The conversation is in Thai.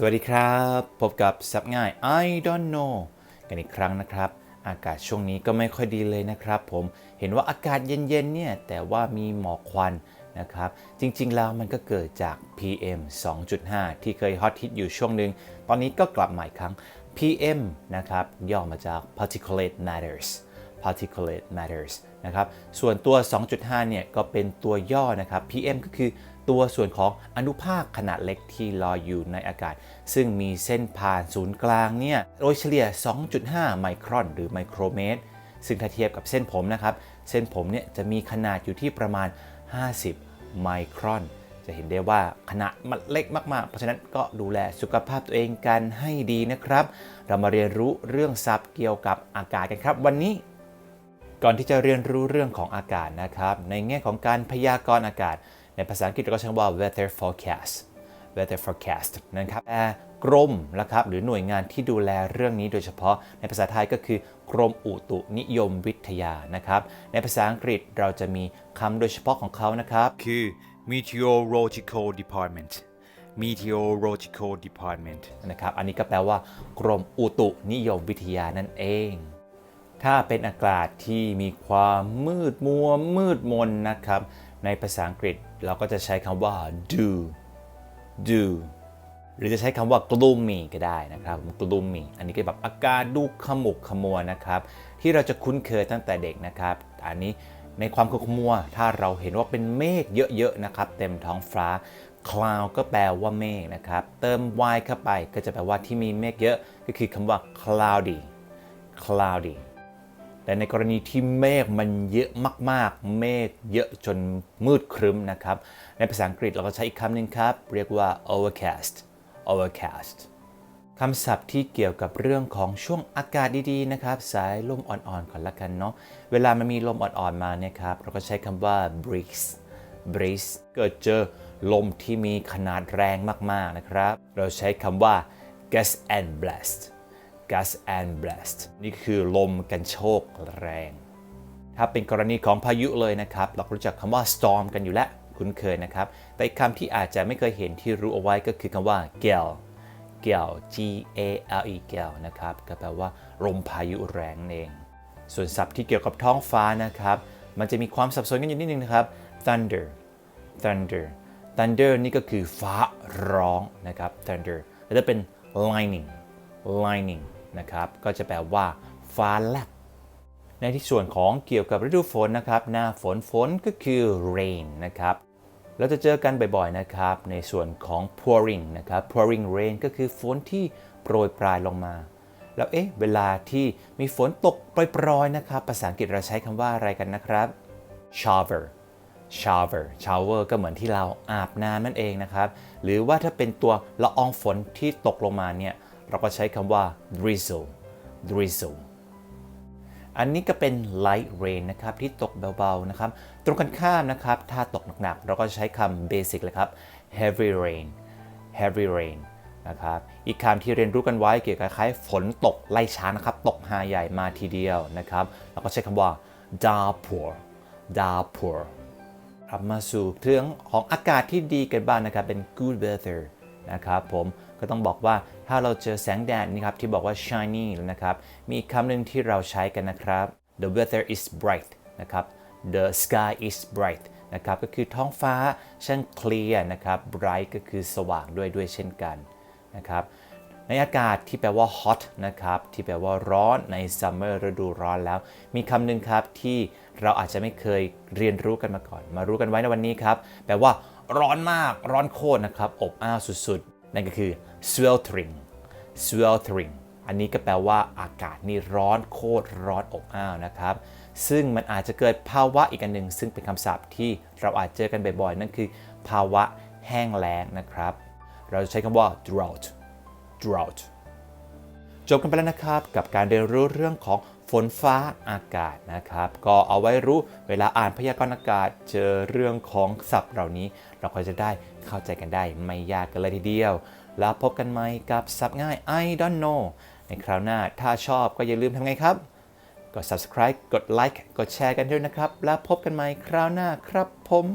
สวัสดีครับ พบกับซับง่าย I don't know กันอีกครั้งนะครับ อากาศช่วงนี้ก็ไม่ค่อยดีเลยนะครับผมเห็นว่าอากาศเย็นๆเนี่ยแต่ว่ามีหมอกควันนะครับ จริงๆแล้วมันก็เกิดจาก PM 2.5 ที่เคยฮอตฮิตอยู่ช่วงหนึ่ง ตอนนี้ก็กลับมาอีกครั้ง PM นะครับย่อมาจาก particulate matters particulate matters นะครับ ส่วนตัว 2.5 เนี่ยก็เป็นตัวย่อนะครับ PM ก็คือตัวส่วนของอนุภาคขนาดเล็กที่ลอยอยู่ในอากาศ ซึ่งมีเส้นผ่านศูนย์กลางเนี่ยโดยเฉลี่ย 2.5 ไมครอน หรือไมโครเมตร ซึ่งถ้าเทียบกับเส้นผมนะครับ เส้นผมเนี่ยจะมีขนาดอยู่ที่ประมาณ 50 ไมครอน จะเห็นได้ว่าขนาดมันเล็กมาก ๆ เพราะฉะนั้นก็ดูแลสุขภาพตัวเองกันให้ดีนะครับ เรามาเรียนรู้เรื่องศัพท์เกี่ยวกับอากาศกันครับ วันนี้ ก่อนที่จะเรียนรู้เรื่องของอากาศนะครับ ในแง่ของการพยากรณ์อากาศ ในภาษาอังกฤษเราก็ใช้คำว่า weather forecast weather forecast นะครับแต่กรมนะครับหรือหน่วยงานที่ดูแลเรื่องนี้โดยเฉพาะในภาษาไทยก็คือกรมอุตุนิยมวิทยานะครับ ในภาษาอังกฤษเราจะมีคำโดยเฉพาะของเขานะครับ คือ meteorological department meteorological department นะครับ อันนี้ก็แปลว่ากรมอุตุนิยมวิทยานั่นเอง ถ้าเป็นอากาศที่มีความมืดมัวมืดมนนะครับ ในภาษาอังกฤษเราก็จะใช้คำว่า do do หรือจะใช้คำว่า gloomy ก็ได้นะครับ gloomy อันนี้ก็แบบอากาศดูขมุกขมัวนะครับ ที่เราจะคุ้นเคยตั้งแต่เด็กนะครับ อันนี้ในความขมุกขมัว ถ้าเราเห็นว่าเป็นเมฆเยอะๆนะครับ เต็มท้องฟ้า cloud ก็แปลว่าเมฆนะครับ เติม y เข้าไปก็จะแปลว่าที่มีเมฆเยอะ ก็คือคำว่า cloudy cloudy แต่ในกรณีที่เมฆมันเยอะมาก ๆ เมฆเยอะจนมืดครึ้มนะครับ ในภาษาอังกฤษเราก็ใช้อีกคำหนึ่งครับ เรียกว่า overcast overcast คำศัพท์ที่เกี่ยวกับเรื่องของช่วงอากาศดีๆนะครับ สายลมอ่อนๆก่อนละกันเนาะ เวลามันมีลมอ่อนๆมาเนี่ยครับ เราก็ใช้คำว่า breeze breeze เกิดเจอลมที่มีขนาดแรงมากๆนะครับ เราใช้คำว่า gust and blast gust and blast นี่คือลมกันโชกแรง ถ้าเป็นกรณีของพายุเลยนะครับ เรารู้จักคำว่า storm กันอยู่แล้วคุ้นเคยนะครับ แต่คำที่อาจจะไม่เคยเห็นที่รู้เอาไว้ก็คือคำว่า gale gale G A L E gale นะครับ ก็แปลว่าลมพายุแรงเอง ส่วนศัพท์ที่เกี่ยวกับท้องฟ้านะครับ มันจะมีความสับสนกันอยู่นิดนึงนะครับ thunder thunder thunder นี่ก็คือฟ้าร้องนะครับ thunder แล้วจะเป็น lightning lightning นะครับก็จะแปลว่า ฟ้าแลบในที่ส่วนของเกี่ยวกับฤดูฝนนะครับ หน้าฝนฝนก็คือ rain นะครับเราจะเจอกันบ่อยๆนะครับ ในส่วนของ pouring นะครับ pouring rain ก็คือฝนที่โปรยปลายลงมา แล้วเอ๊ะเวลาที่มีฝนตกปล่อยๆนะครับ ภาษาอังกฤษเราใช้คำว่าอะไรกันนะครับ shower shower shower ก็เหมือนที่เราอาบน้ำนั่นเองนะครับ หรือว่าถ้าเป็นตัวละอองฝนที่ตกลงมาเนี่ย เราก็ใช้คำว่า drizzle drizzle อันนี้ก็เป็น light rain นะครับ ที่ตกเบาๆนะครับ ตรงกันข้ามนะครับ ถ้าตกหนักๆ เราก็ใช้คำ basic เลยครับ heavy rain heavy rain นะครับอีกคำที่เรียนรู้กันไว้เกี่ยวกับคล้ายฝนตกไล่ช้านะครับ ตกหาใหญ่มาทีเดียวนะครับ เราก็ใช้คำว่า downpour downpour กลับมาสู่เรื่องของอากาศที่ดีกันบ้างนะครับ เป็น good weather นะครับผมก็ต้องบอกว่าถ้าเราเจอแสงแดดนะครับที่บอกว่า shiny นะครับ มีอีกคำหนึ่งที่เราใช้กันนะครับ the weather is bright นะครับ the sky is bright นะครับก็คือท้องฟ้าช่างเคลียร์นะครับ bright ก็คือสว่างด้วยด้วยเช่นกันนะครับในอากาศที่แปลว่า hot นะครับที่แปลว่าร้อนใน summer ฤดูร้อนแล้ว มีคำหนึ่งครับที่เราอาจจะไม่เคยเรียนรู้กันมาก่อน มารู้กันไว้ในวันนี้ครับ แปลว่า ร้อนมากร้อนโคตรนะครับ อบอ้าวสุดๆ นั่นก็คือ sweltering sweltering อันนี้ก็แปลว่าอากาศนี่ร้อนโคตรร้อนอบอ้าวนะครับ ซึ่งมันอาจจะเกิดภาวะอีกอันหนึ่งซึ่งเป็นคำศัพท์ที่เราอาจเจอกันบ่อยๆ นั่นคือ ภาวะแห้งแล้งนะครับ เราจะใช้คำว่า drought drought จบกันไปแล้วนะครับกับการเรียนรู้เรื่องของ ฝนฟ้าอากาศนะครับ ก็เอาไว้รู้เวลาอ่านพยากรณ์อากาศเจอเรื่องของศัพท์เหล่านี้ เราก็จะได้เข้าใจกันได้ไม่ยากกันเลยทีเดียว แล้วพบกันใหม่กับศัพท์ง่าย I don't know ในคราวหน้าถ้าชอบก็อย่าลืมทำไงครับ กด subscribe กด like กดแชร์กันด้วยนะครับ แล้วพบกันใหม่คราวหน้าครับผม